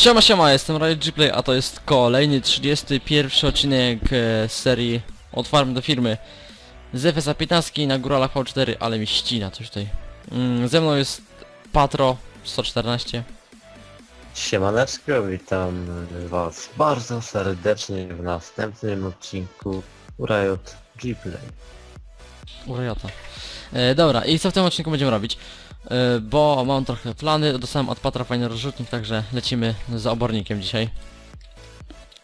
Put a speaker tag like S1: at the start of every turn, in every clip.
S1: Siema siema, jestem Riot Gplay, a to jest kolejny 31 odcinek e, serii Od farm do firmy z FSA 15 na Góralach V4, ale mi ścina coś tutaj. Mm, ze mną jest Patro 114.
S2: Siemaneczko, witam was bardzo serdecznie w następnym odcinku Riot Gplay.
S1: Urojata. E, dobra, i co w tym odcinku będziemy robić? E, bo mam trochę plany, dostałem od Patra fajny rozrzutnik, także lecimy z obornikiem dzisiaj.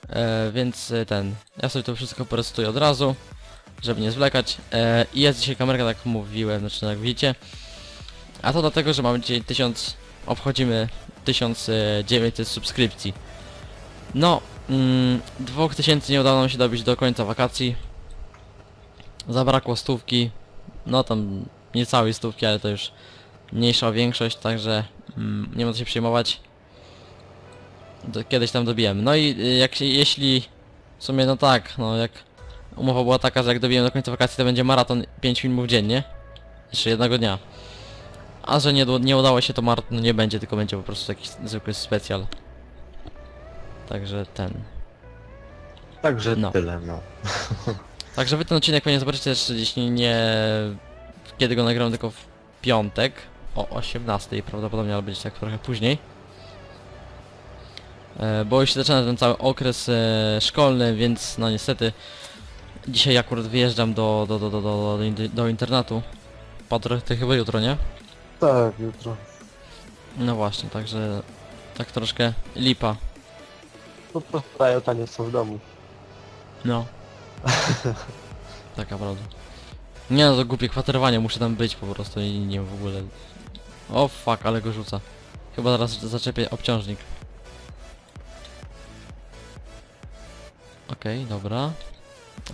S1: E, więc e, ten, ja sobie to wszystko porestuję od razu, żeby nie zwlekać. E, I jest dzisiaj kamerka, tak mówiłem, znaczy jak widzicie. A to dlatego, że mamy dzisiaj 1000, obchodzimy 1900 subskrypcji. No, mm, 2000 nie udało nam się dobić do końca wakacji. Zabrakło stówki, no tam niecałej stówki, ale to już mniejsza większość, także mm, nie ma co się przejmować. Do, kiedyś tam dobijemy. No i y, jak się, jeśli w sumie no tak, no jak umowa była taka, że jak dobijemy do końca wakacji to będzie maraton 5 filmów dziennie. Jeszcze jednego dnia. A że nie, nie udało się to maraton nie będzie, tylko będzie po prostu jakiś zwykły specjal. Także ten.
S2: Także
S1: No.
S2: tyle no.
S1: Także wy ten odcinek pewnie zobaczycie też, jeśli nie... Kiedy go nagram, tylko w piątek o 18 prawdopodobnie, ale będzie tak trochę później. E, bo już się zaczyna ten cały okres e, szkolny, więc no niestety dzisiaj akurat wyjeżdżam do, do, do, do, do, do, do internatu. Patr, ty chyba jutro, nie?
S2: Tak, jutro.
S1: No właśnie, także tak troszkę lipa.
S2: Po prostu Riota nie są w domu.
S1: No. Taka prawda. Nie no, to głupie kwaterowanie, muszę tam być po prostu i nie w ogóle. O fuck, ale go rzuca. Chyba zaraz zaczepię obciążnik. Okej, dobra.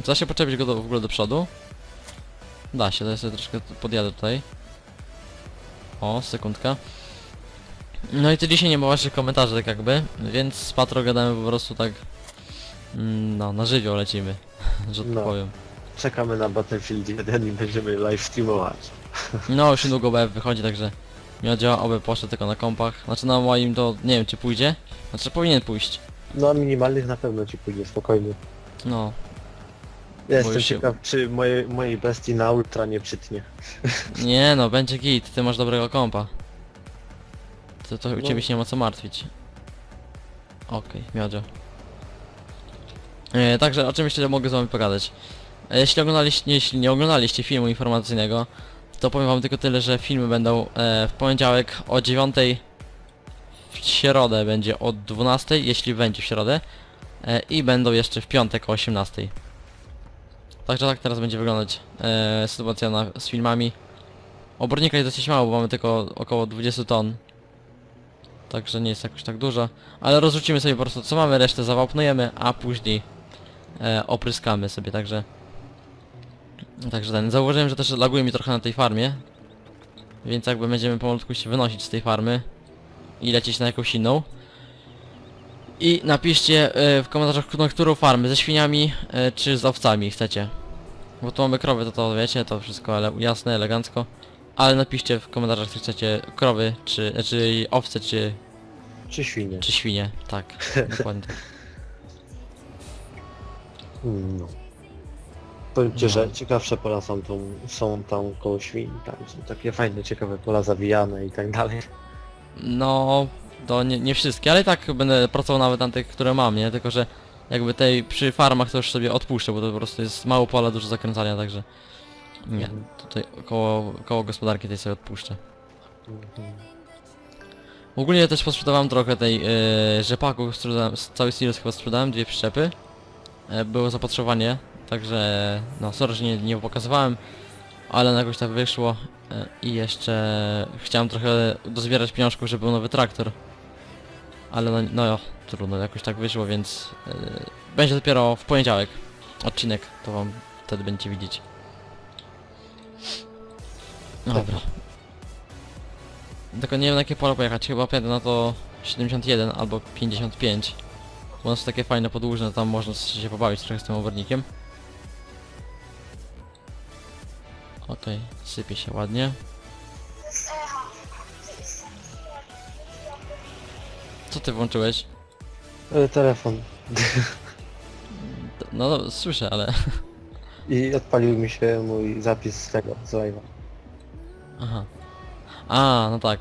S1: Da się podczepić go do, w ogóle do przodu? Da się, ja sobie troszkę podjadę tutaj. O, sekundka. No i to dzisiaj nie ma waszych komentarzy tak jakby, więc z Patro gadamy po prostu tak... mm, No, na żywioł lecimy, że tak
S2: No.
S1: powiem.
S2: Czekamy na Battlefield 1 i będziemy live streamować.
S1: No już niedługo BF wychodzi, także miodzio, oby poszedł tylko na kompach. Znaczy na moim to nie wiem czy pójdzie. Znaczy powinien pójść.
S2: No minimalnych na pewno ci pójdzie, spokojnie.
S1: No.
S2: Ja jestem
S1: się-
S2: ciekaw, czy moje, mojej bestii na ultra nie przytnie.
S1: Nie no, będzie git, ty masz dobrego kompa. To, to u
S2: No.
S1: ciebie się nie ma co martwić. Okej, miodzio. E, także o czym jeszcze mogę z wami pogadać. E, jeśli oglądaliście, jeśli nie oglądaliście filmu informacyjnego, to powiem wam tylko tyle, że filmy będą e, w poniedziałek o 9 w środę będzie o 12, jeśli będzie w środę e, i będą jeszcze w piątek o 18. Także tak teraz będzie wyglądać e, sytuacja na, z filmami. Obornika jest dosyć mało, bo mamy tylko około 20 ton. Także nie jest jakoś tak dużo. Ale rozrzucimy sobie po prostu co mamy, resztę zawapnujemy, a później e, opryskamy sobie, także... Także ten, zauważyłem, że też laguje mi trochę na tej farmie. Więc jakby będziemy powolutku się wynosić z tej farmy i lecieć na jakąś inną. I napiszcie e, w komentarzach, na którą farmę, ze świniami e, czy z owcami chcecie. Bo tu mamy krowy, to to wiecie, to wszystko ale jasne, elegancko. Ale napiszcie w komentarzach, czy chcecie krowy, czy, czy owce, czy,
S2: Czy świnie?
S1: czy świnie. Tak, dokładnie. tak.
S2: No. Powiem ci,
S1: No.
S2: że ciekawsze pola są, tą, są tam koło świn, tam są takie fajne, ciekawe pola zawijane i tak dalej.
S1: No, to nie, nie wszystkie, ale i tak będę pracował nawet na tych, które mam, nie? Tylko, że jakby tej przy farmach to już sobie odpuszczę, bo to po prostu jest mało pola, dużo zakręcania, także... Nie,
S2: Mhm.
S1: tutaj koło, koło gospodarki tej sobie odpuszczę.
S2: Mhm.
S1: Ogólnie też posprzedawałem trochę tej yy, rzepaku, sprzedałem, cały silos chyba sprzedałem, dwie przyczepy. E, było zapotrzebowanie, także no sorry, że nie, nie pokazywałem, ale jakoś tak wyszło e, i jeszcze chciałem trochę dozbierać pieniążków, żeby był nowy traktor. Ale no, no jo, trudno, jakoś tak wyszło, więc e, będzie dopiero w poniedziałek odcinek, to wam wtedy będziecie widzieć. Dobra. Tylko nie wiem na jakie pole pojechać, chyba pojadę na to 71 albo 55. One są takie fajne podłużne, tam można się pobawić trochę z tym obornikiem. Okej, sypie się ładnie. Co ty włączyłeś?
S2: E, telefon.
S1: No, no słyszę, ale...
S2: I odpalił mi się mój zapis z tego, z live'a.
S1: Aha. A, no tak.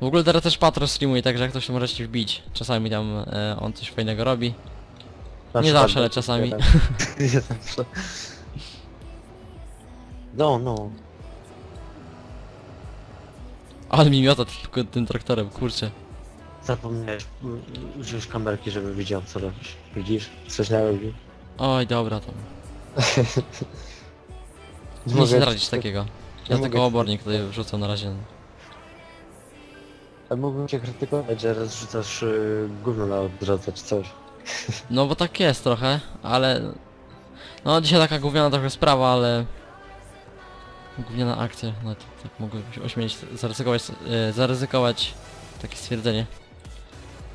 S1: W ogóle teraz też Patro streamuje, także jak ktoś to możecie wbić. Czasami tam e, on coś fajnego robi. Nie
S2: przykład
S1: zawsze, ale czasami.
S2: Nie zawsze. No, no.
S1: Ale mi miota tylko tym traktorem, kurczę.
S2: Zapomniałeś mm, wziąć kamerki, żeby widział co robisz. Widzisz? Coś na robi.
S1: Oj, dobra to. Nie się zradzić takiego. Ja
S2: mogę
S1: tylko obornik tutaj wrzucam na razie.
S2: Mógłbym cię krytykować, że raz rzucasz yy, gówno na drodze czy coś.
S1: No bo tak jest trochę, ale... No dzisiaj taka gówniana trochę sprawa, ale... Gówniana akcja, no to tak mogę się ośmielić, zaryzykować, e, zaryzykować takie stwierdzenie.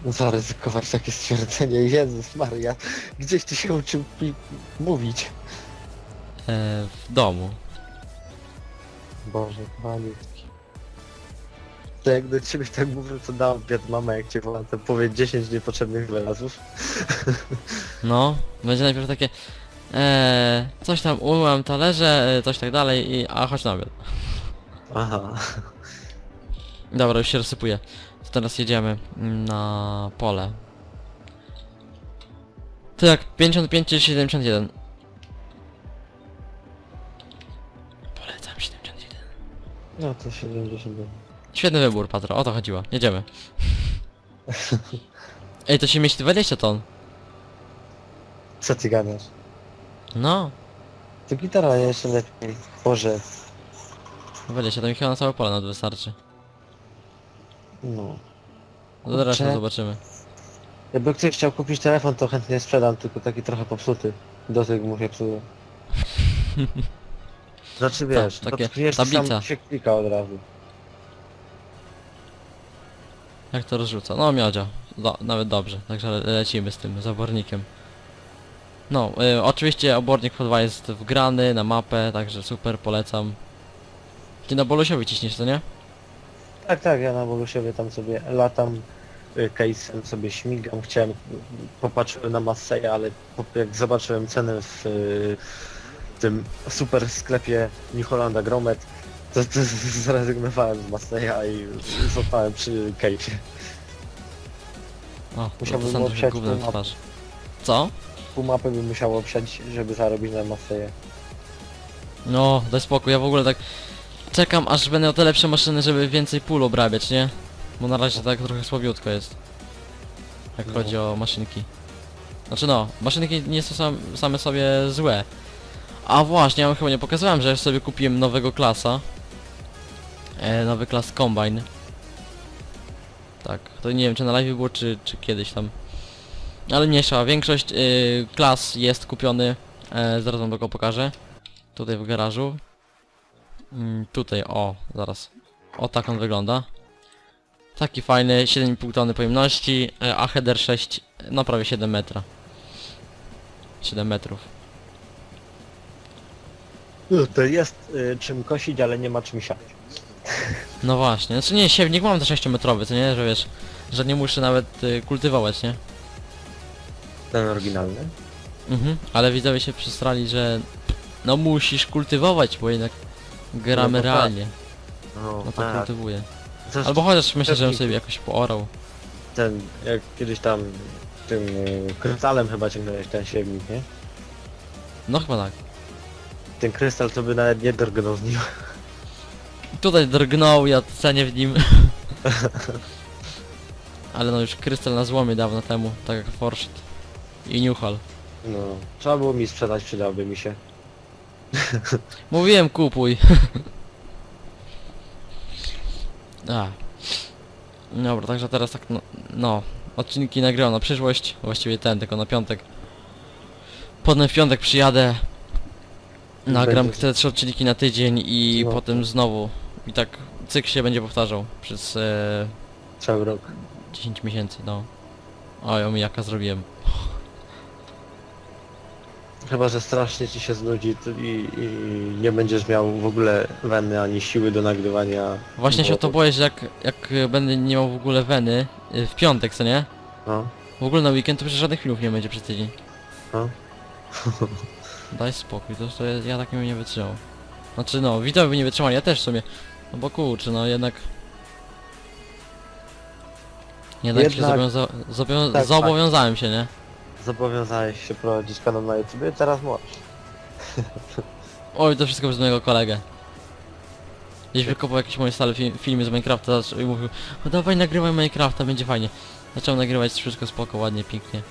S2: Zaryzykować takie stwierdzenie. Jezus Maria. Gdzieś ty się uczył pi- mówić.
S1: E, w domu.
S2: Boże, kochani. To jak do ciebie tak mówię, to dam obiad mama, jak cię woła, to powie 10 niepotrzebnych wyrazów.
S1: No, będzie najpierw takie... E, coś tam umyłem talerze, e, coś tak dalej i... A chodź na obiad.
S2: Aha.
S1: Dobra, już się rozsypuje. To teraz jedziemy na pole. Tak, 55 czy 71? Polecam 71.
S2: No to 70.
S1: Świetny wybór, Patro, o to chodziło. Jedziemy. Ej, to się mieści 20 ton.
S2: Co ty gadasz?
S1: No,
S2: To gitara jeszcze lepiej. Boże.
S1: 20, to mi chyba na całe pole nawet wystarczy.
S2: No.
S1: Zaraz
S2: Kurczę.
S1: zobaczymy.
S2: Jakby ktoś chciał kupić telefon, to chętnie sprzedam, tylko taki trochę popsuty. Do tego mu się psuje. Znaczy wiesz,
S1: takie tablica.
S2: się klika od razu.
S1: Jak to rozrzuca? No miodzia. Do, nawet dobrze. Także le lecimy z tym zabornikiem. No, y, oczywiście obornik H2 jest wgrany na mapę, także super, polecam. Ty na Bolusiowi ciśniesz, co nie?
S2: Tak, tak, ja na Bogusiowie tam sobie latam, y, case'em sobie śmigam, chciałem, popatrzyłem na Masseja, ale po- jak zobaczyłem cenę w y, tym super sklepie New Gromet, to, to zrezygnowałem z Masseja i złapałem przy case'ie.
S1: O,
S2: Musiałbym
S1: trochę
S2: obsiać
S1: gównem w twarz. Co?
S2: Pół mapy bym musiał obsiać, żeby zarobić na Masseja.
S1: No, daj spokój, ja w ogóle tak czekam aż będę miał te lepsze maszyny, żeby więcej pól obrabiać, nie? Bo na razie tak trochę słabiutko jest. Jak
S2: No.
S1: chodzi o maszynki. Znaczy no, maszynki nie są sam, same sobie złe. A właśnie, ja wam chyba nie pokazałem, że ja sobie kupiłem nowego klasa. E, nowy klas Combine. Tak, to nie wiem czy na live było, czy, czy kiedyś tam. Ale mniejsza, większość y, klas jest kupiony, e, zaraz wam go pokażę. Tutaj w garażu. Mm, tutaj, o, zaraz. O tak on wygląda. Taki fajny, 7,5 tony pojemności, e, a header 6, no prawie 7 metra. 7 metrów.
S2: To jest y, czym kosić, ale nie ma czym siać.
S1: No właśnie, znaczy nie, siewnik mam te 6-metrowy, co nie, że wiesz, że nie muszę nawet y, kultywować, nie?
S2: Ten oryginalny.
S1: Mhm, ale widzowie się przestrali, że no musisz kultywować, bo jednak gramy
S2: No to tak.
S1: realnie.
S2: No,
S1: No to
S2: tak.
S1: kultywuję.
S2: Zresztą
S1: Albo chociaż myślę, żebym
S2: pewnie.
S1: sobie jakoś poorał.
S2: ten, jak kiedyś tam tym y, krystalem chyba ciągnąłeś ten siewnik, nie?
S1: No chyba tak.
S2: Ten krystal to by nawet nie drgnął z nim.
S1: Tutaj drgnął, ja cenię w nim. Ale no już krystal na złomie dawno temu, tak jak Forshit i Newhall.
S2: No, trzeba było mi sprzedać, przydałby mi się.
S1: Mówiłem kupuj. A. Dobra, także teraz tak no, no odcinki nagrałem na przyszłość, właściwie ten, tylko na piątek. Potem w piątek przyjadę. Nagram
S2: Będzie-
S1: te trzy odcinki na tydzień i
S2: No.
S1: potem znowu. I tak cykl się będzie powtarzał przez e,
S2: Cały rok.
S1: 10 miesięcy, no. Oj, omijaka zrobiłem.
S2: Chyba, że strasznie ci się znudzi i, i nie będziesz miał w ogóle weny ani siły do nagrywania.
S1: Właśnie się o to boję, że jak, jak będę nie miał w ogóle weny y, w piątek, co nie?
S2: No,
S1: W ogóle na weekend to przecież żadnych filmów nie będzie przez tydzień.
S2: No.
S1: Daj spokój, to, to ja, ja takiego nie wytrzymał. Znaczy no, widzowie by nie wytrzymali, ja też w sumie. No bo kurczę, no jednak... Jednak, się
S2: Jednak-
S1: zobowiąza zobowią
S2: tak.
S1: zobowiązałem się, nie?
S2: Zobowiązałeś się prowadzić kanał na YouTube, teraz możesz.
S1: Oj, to wszystko przez mojego kolegę. Gdzieś wykopał jakieś moje stare fi filmy z Minecrafta zaczął- i mówił No dawaj nagrywaj Minecrafta, będzie fajnie. Zaczął nagrywać wszystko spoko, ładnie, pięknie.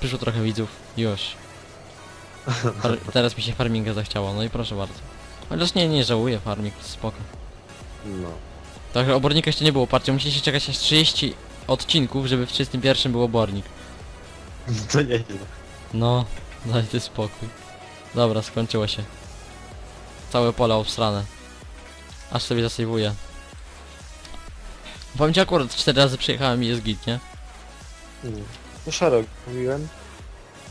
S1: Przyszło trochę widzów, już. Far teraz mi się farminga zachciało, no i proszę bardzo. Chociaż nie, nie żałuję farming, spoko.
S2: No.
S1: Także obornika jeszcze nie było, patrzcie, musicie czekać aż 30 odcinków, żeby w 31 był obornik.
S2: To nieźle.
S1: No, daj ty spokój. Dobra, skończyło się. Całe pole obstrane. Aż sobie zasejwuję. Powiem ci akurat 4 razy przyjechałem i jest git, nie?
S2: Mm. No szerok mówiłem.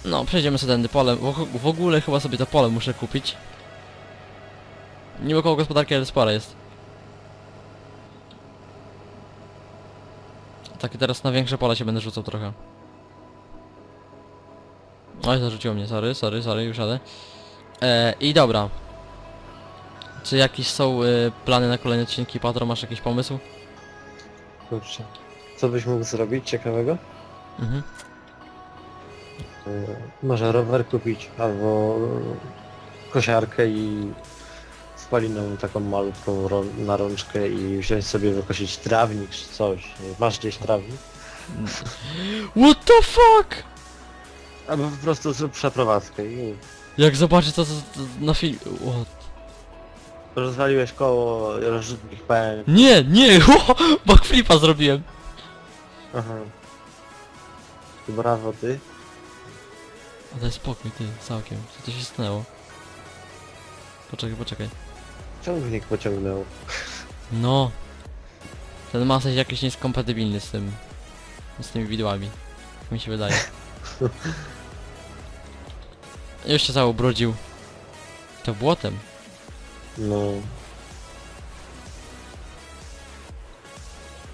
S1: No, przejdziemy sobie tędy pole. W, w ogóle chyba sobie to pole muszę kupić. Niby koło gospodarki, ale spore jest. Tak, teraz na większe pole się będę rzucał trochę. Oj, zarzuciło mnie, sorry, sorry, sorry, już jadę. E, I dobra. Czy jakieś są y, plany na kolejne odcinki? Patro, masz jakiś pomysł?
S2: Kurczę. Co byś mógł zrobić ciekawego?
S1: Mhm.
S2: Y, Może rower kupić, albo kosiarkę i spaliną taką malutką rą- na rączkę i wziąć sobie wykosić trawnik czy coś. Masz gdzieś trawnik?
S1: What the fuck?
S2: Albo po prostu zrób przeprowadzkę i
S1: Jak zobaczę to, to, to na film... What?
S2: rozwaliłeś koło, rozrzutnik pękł.
S1: Nie, nie! Backflipa zrobiłem!
S2: Aha. Brawo ty.
S1: A daj spokój, ty, całkiem. Co to się stanęło? Poczekaj, poczekaj.
S2: Ciągnik pociągnął.
S1: No. Ten masę jakiś nie jest kompatybilny z tym... z tymi widłami. Tak mi się wydaje. Już się cały ubrudził. To błotem.
S2: No.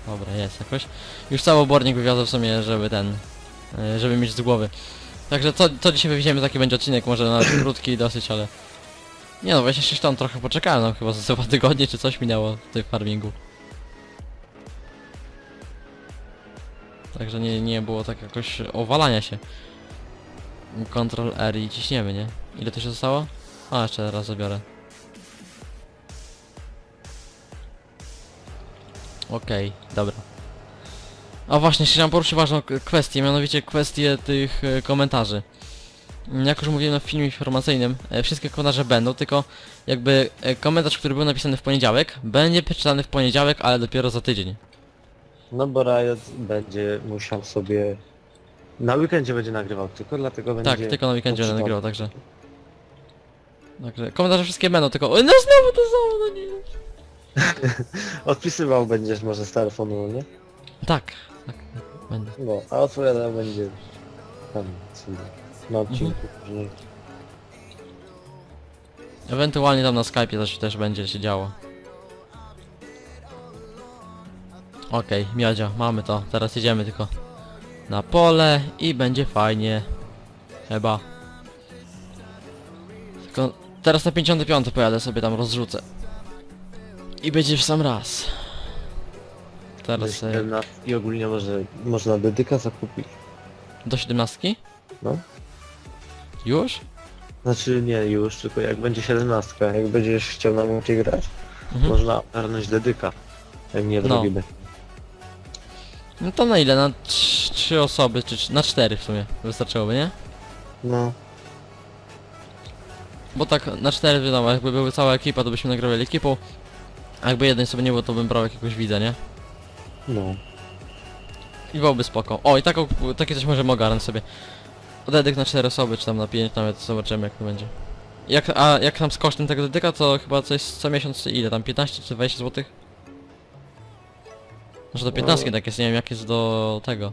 S1: Dobra, jest jakoś. Już cały obornik wywiozł w sumie, żeby ten... e, żeby mieć z głowy. Także co, co dzisiaj wywieziemy, taki będzie odcinek, może nawet krótki dosyć, ale... Nie no, 26 ton trochę poczekałem, no chyba za dwa tygodnie czy coś minęło w tym farmingu. Także nie, nie było tak jakoś owalania się. Ctrl R i ciśniemy, nie? Ile to się zostało? A, jeszcze raz zabiorę. Okej, dobra. A właśnie, chciałem poruszyć ważną kwestię, mianowicie kwestię tych e, komentarzy. Jak już mówiłem w filmie informacyjnym, e, wszystkie komentarze będą, tylko jakby e, komentarz, który był napisany w poniedziałek, będzie przeczytany w poniedziałek, ale dopiero za tydzień.
S2: No bo Riot będzie musiał sobie... Na weekendzie będzie nagrywał tylko, dlatego będzie...
S1: Tak, tylko na weekendzie będę nagrywał, także... Także komentarze wszystkie będą, tylko... O, no znowu to samo, no nie...
S2: Odpisywał będziesz może z telefonu, no nie?
S1: Tak, tak, będę.
S2: No, a odpowiadał będzie tam sobie na odcinku
S1: Mhm.
S2: później.
S1: Ewentualnie tam na Skype'ie coś też będzie się działo. Okej, Miadzia, mamy to. Teraz jedziemy tylko na pole i będzie fajnie. Chyba. Tylko teraz na 55 pojadę sobie tam rozrzucę. I będzie w sam raz. Teraz e,
S2: I ogólnie może można dedyka zakupić.
S1: do 17?
S2: No.
S1: Już?
S2: Znaczy nie już, tylko jak będzie 17, jak będziesz chciał na multi grać,
S1: Mhm.
S2: można ogarnąć dedyka. Jak nie
S1: No.
S2: zrobimy.
S1: No to na ile? Na 3 osoby, czy na 4 w sumie wystarczyłoby, nie?
S2: No.
S1: Bo tak na cztery wiadomo, jakby były cała ekipa, to byśmy nagrywali ekipą. A jakby jednej sobie nie było, to bym brał jakiegoś widza, nie?
S2: No.
S1: I byłoby spoko. O, i taką, takie coś możemy ogarnąć sobie. Dedyk na 4 osoby, czy tam na 5 nawet, zobaczymy jak to będzie. Jak, a jak tam z kosztem tego dedyka, to chyba coś co miesiąc ile, tam 15 czy 20 zł? Może do 15
S2: No.
S1: tak jest, nie wiem jak jest do tego.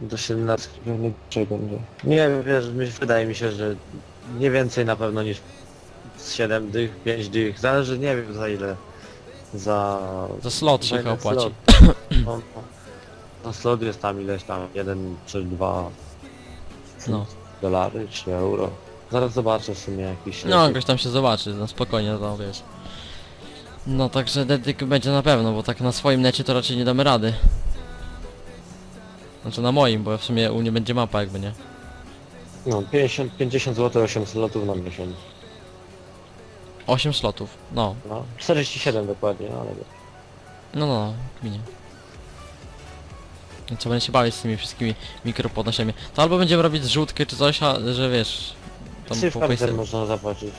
S2: Do 17 pewnie czego będzie. Nie wiem, wiesz, mi- wydaje mi się, że nie więcej na pewno niż z 7 dych, 5 dych, zależy nie wiem za ile. Za...
S1: Za slot
S2: za
S1: trzeba
S2: jeden
S1: opłaci.
S2: slot. No, no. No slot jest tam ileś tam, jeden czy dwa
S1: No.
S2: dolary czy euro. Zaraz zobaczę w sumie jakiś...
S1: No, jakoś tam się zobaczy, no spokojnie, to wiesz. No, także dedyk będzie na pewno, bo tak na swoim necie to raczej nie damy rady. Znaczy na moim, bo w sumie u mnie będzie mapa jakby, nie?
S2: No 50, 50 zł 8 slotów na miesiąc.
S1: 8 slotów, no.
S2: No 47 dokładnie, no ale.
S1: No, no, no, minie. I co, będę się bawić z tymi wszystkimi mikropodnośniami. To albo będziemy robić zrzutkę czy coś, a, że wiesz... Tam
S2: Safe
S1: po
S2: kartem można zapłacić.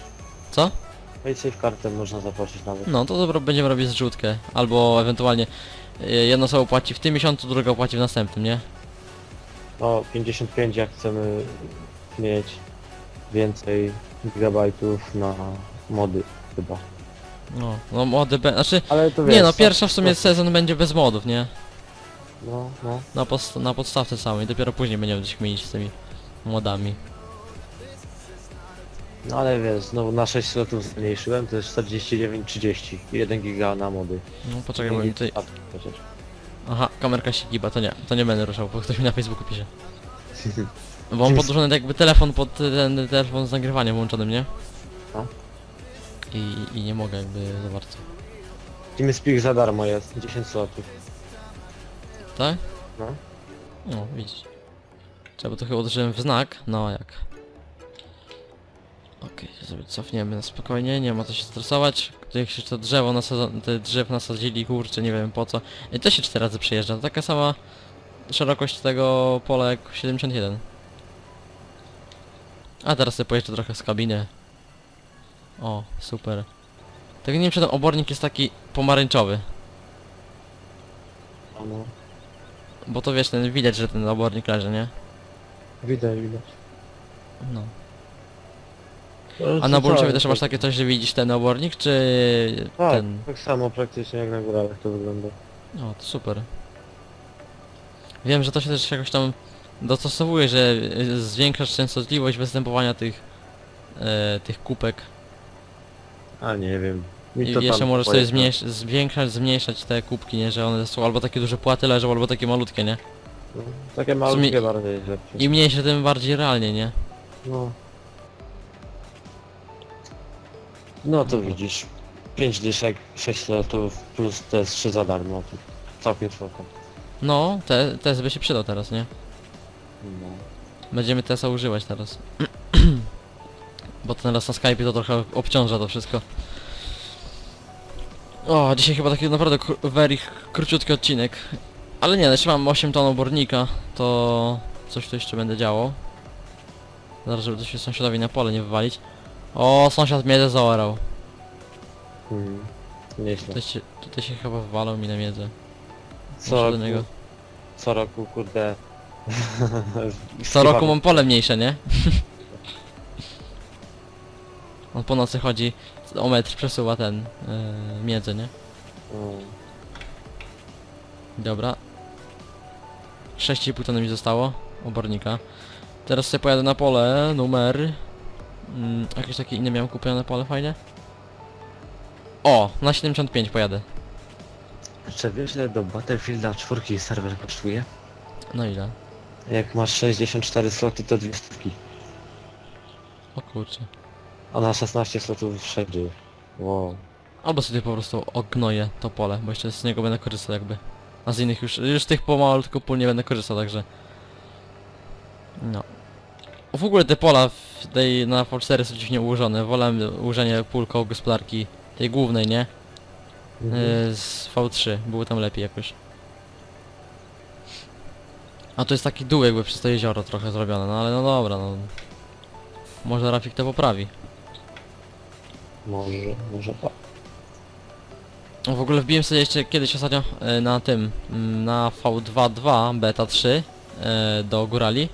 S1: Co?
S2: Pay safe kartem można zapłacić nawet.
S1: No, to dobro będziemy robić zrzutkę. Albo ewentualnie y, jedna osoba płaci w tym miesiącu, druga płaci w następnym, nie?
S2: No 55 jak chcemy mieć więcej gigabajtów na mody chyba.
S1: No, no mody be... Znaczy,
S2: Ale to wiesz,
S1: nie no, pierwsza w sumie sezon będzie bez modów, nie?
S2: No, no.
S1: Na, post na podstawce samej, dopiero później będziemy się mieć z tymi modami.
S2: No ale wiesz, znowu na 6 slotów zmniejszyłem, to jest 49,30. 1 giga na mody.
S1: No poczekaj, bo mi tutaj...
S2: A.
S1: Aha, kamerka się giba, to nie, to nie będę ruszał, bo ktoś mi na Facebooku pisze. Bo mam podłożony jakby telefon pod ten telefon z nagrywaniem włączonym, nie?
S2: No.
S1: I, I nie mogę jakby za bardzo.
S2: TeamSpeak za darmo jest, 10 slotów.
S1: Tak?
S2: No.
S1: No, widzisz. Trzeba to chyba uderzyłem w znak, no jak. Okej, sobie cofniemy na spokojnie, nie ma co się stresować. Jak się to drzewo nasadza- te drzew nasadzili, kurczę, nie wiem po co. I to się cztery razy przejeżdża, to taka sama szerokość tego pola jak 71. A teraz sobie pojeżdżę trochę z kabiny. O, super. Tak nie wiem czy ten obornik jest taki pomarańczowy.
S2: No, no.
S1: Bo to wiesz, ten widać, że ten obornik leży, nie?
S2: Widać, widać.
S1: No. A na Bulciowie też masz takie coś, że widzisz ten obornik, czy
S2: Tak,
S1: ten...
S2: tak samo praktycznie jak na góralach to wygląda.
S1: O, to super. Wiem, że to się też jakoś tam dostosowuje, że y, zwiększasz częstotliwość występowania tych e, tych kupek
S2: A nie wiem.
S1: I
S2: to
S1: jeszcze
S2: tam
S1: możesz sobie zmniejsz, zwiększać, zmniejszać te kubki, nie? Że one są albo takie duże płaty leżą, albo takie malutkie, nie?
S2: No, takie malutkie bardziej lepsze.
S1: Im mniejsze, tym bardziej realnie, nie?
S2: No. No to widzisz. 5 dyszek, 6 slotów plus te 3 za darmo. To całkiem spoko.
S1: No, te, test by się przydał teraz, nie?
S2: No.
S1: Będziemy TESA używać teraz. Bo teraz na Skype to trochę obciąża to wszystko. O, dzisiaj chyba taki naprawdę kró- very króciutki odcinek. Ale nie, jeszcze mam 8 ton obornika, to coś tu jeszcze będę działo. Zaraz, żeby to się sąsiadowi na pole nie wywalić. O, sąsiad mnie zaorał.
S2: Hmm. Nieźle.
S1: Tutaj się, tutaj się chyba wywalał mi na miedzę.
S2: Co
S1: do
S2: roku,
S1: niego.
S2: co roku kurde.
S1: Co roku mam pole mniejsze, nie? On po nocy chodzi, o metr przesuwa ten yy, miedzę, nie?
S2: Mm.
S1: Dobra. 6,5 tony mi zostało, obornika. Teraz sobie pojadę na pole, numer... Mm, jakieś takie inne miałem kupione pole fajne? O, na 75 pojadę.
S2: Czy wiesz ile do Battlefielda 4 serwer kosztuje?
S1: No ile?
S2: Jak masz 64 sloty to dwie stówki.
S1: O kurczę.
S2: A na 16 slotów wszędzie. Wow.
S1: Albo sobie po prostu ognoję to pole, bo jeszcze z niego będę korzystał jakby. A z innych już, już tych pomalu tylko pól nie będę korzystał, także... No. W ogóle te pola w tej, na V4 są dziwnie ułożone. Wolę ułożenie pól koło gospodarki tej głównej, nie?
S2: Mhm.
S1: Yy, z V3, było tam lepiej jakoś. A to jest taki dół jakby przez to jezioro trochę zrobione, no ale no dobra, no. Może Rafik to poprawi.
S2: Może, może tak.
S1: W ogóle wbiłem sobie jeszcze kiedyś ostatnio e, na tym, mm, na V2.2 beta 3 e, do Górali.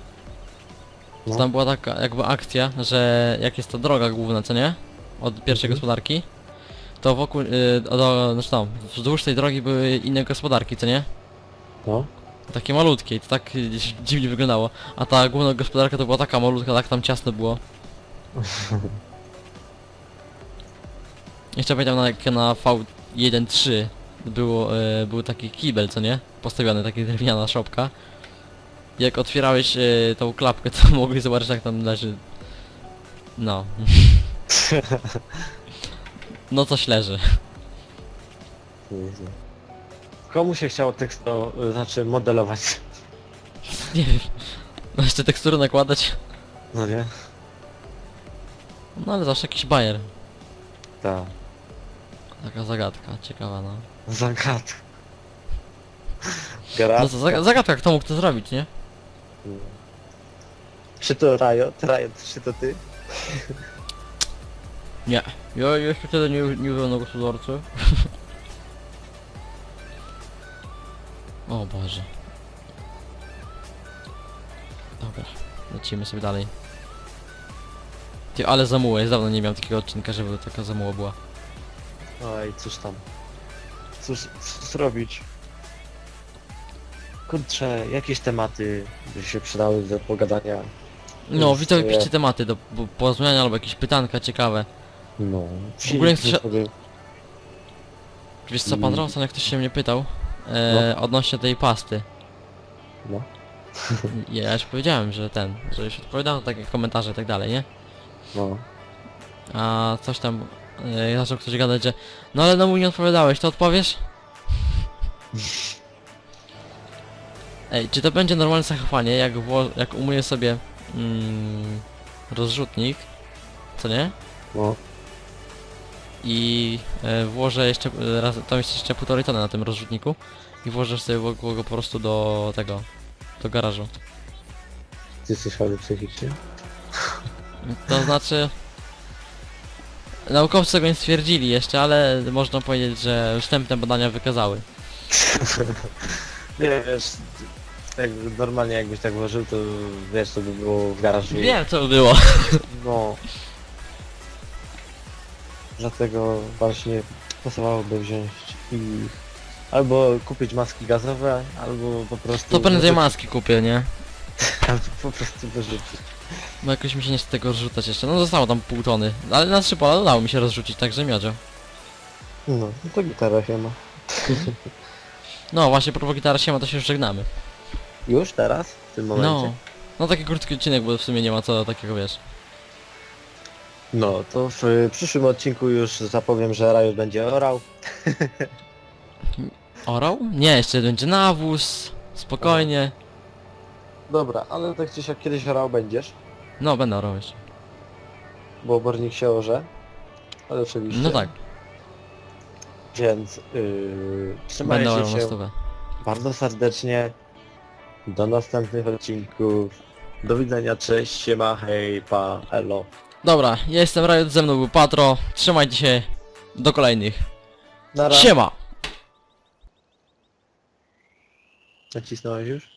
S2: No.
S1: Tam była taka jakby akcja, że jak jest to droga główna, co nie? Od pierwszej
S2: Mhm.
S1: gospodarki. To wokół, y, do, znaczy tam, wzdłuż tej drogi były inne gospodarki, co nie?
S2: No.
S1: Takie malutkie i to tak y, dziwnie wyglądało. A ta główna gospodarka to była taka malutka, tak tam ciasno było. Jeszcze pamiętam na, jak na V1.3 było, e, był taki kibel, co nie? Postawiony, taki drewniana szopka. Jak otwierałeś e, tą klapkę, to mogłeś zobaczyć jak tam leży... No. no coś leży.
S2: Jezu. Komu się chciało teksto, y, znaczy modelować?
S1: Nie wiem. No jeszcze tekstury nakładać.
S2: No nie?
S1: No ale zawsze jakiś bajer.
S2: Tak.
S1: Taka zagadka, ciekawa no.
S2: Zagadka.
S1: No
S2: Gra.
S1: to zaga- zagadka, kto mógł to zrobić, nie?
S2: Czy to Riot? Riot, czy to ty?
S1: Nie. Ja jeszcze wtedy nie, nie byłem na gospodarce. o Boże. Dobra, lecimy sobie dalej. Ty, ale zamułę, jest dawno nie miałem takiego odcinka, żeby taka zamuła była.
S2: Oj, cóż tam. Cóż, cóż zrobić? Kurczę, jakieś tematy by się przydały do pogadania.
S1: No,
S2: Jest,
S1: widzowie piszcie tematy do po- porozmawiania albo jakieś pytanka ciekawe.
S2: No.
S1: W ogóle jak
S2: Przyjdźmy
S1: strze-
S2: sobie...
S1: Wiesz co, pan
S2: Mm.
S1: Rawson, jak ktoś się mnie pytał e, odnośnie tej pasty.
S2: No.
S1: Ja już powiedziałem, że ten, że już odpowiadałem na takie komentarze i tak dalej, nie?
S2: No.
S1: A coś tam, e, zaczął ktoś gadać, że no ale no mu nie odpowiadałeś, to odpowiesz? Ej, czy to będzie normalne zachowanie, jak, jak umyję sobie mm, rozrzutnik, co nie?
S2: No.
S1: I e, włożę jeszcze, e, raz, tam jest jeszcze półtorej tony na tym rozrzutniku i włożę sobie go, go po prostu do tego, do garażu.
S2: Ty jesteś chory psychicznie?
S1: To znaczy... Naukowcy tego nie stwierdzili jeszcze, ale można powiedzieć, że wstępne badania wykazały.
S2: Nie, wiesz... Tak normalnie jakbyś tak włożył, to wiesz, to by było w garażu.
S1: Wiem co by było.
S2: No. Dlatego właśnie pasowałoby wziąć i albo kupić maski gazowe, albo po prostu...
S1: To prędzej maski kupię, nie?
S2: Albo po prostu wyrzucić.
S1: Bo jakoś mi się nie chce tego rozrzucać jeszcze. No zostało tam pół tony. Ale na trzy pola udało mi się rozrzucić, także miodzio.
S2: No, no to gitara się ma.
S1: No właśnie, propos gitara się ma, to się już żegnamy.
S2: Już teraz? W tym momencie?
S1: No. No taki krótki odcinek, bo w sumie nie ma co takiego, wiesz.
S2: No, to w y, przyszłym odcinku już zapowiem, że Riot będzie orał.
S1: Orał? Nie, jeszcze będzie nawóz. Spokojnie.
S2: Dobra, ale tak czy siak kiedyś orał będziesz,
S1: No, będę orał jeszcze.
S2: bo obornik się orze. Ale oczywiście.
S1: No tak,
S2: Więc yy, trzymajcie
S1: będę orał na
S2: się
S1: stówę.
S2: bardzo serdecznie. Do następnych odcinków. Do widzenia, cześć, siema, hej, pa, elo.
S1: Dobra, ja jestem Riot, ze mną był Patro. Trzymajcie się. Do kolejnych.
S2: Nara.
S1: Siema!
S2: Nacisnąłeś już?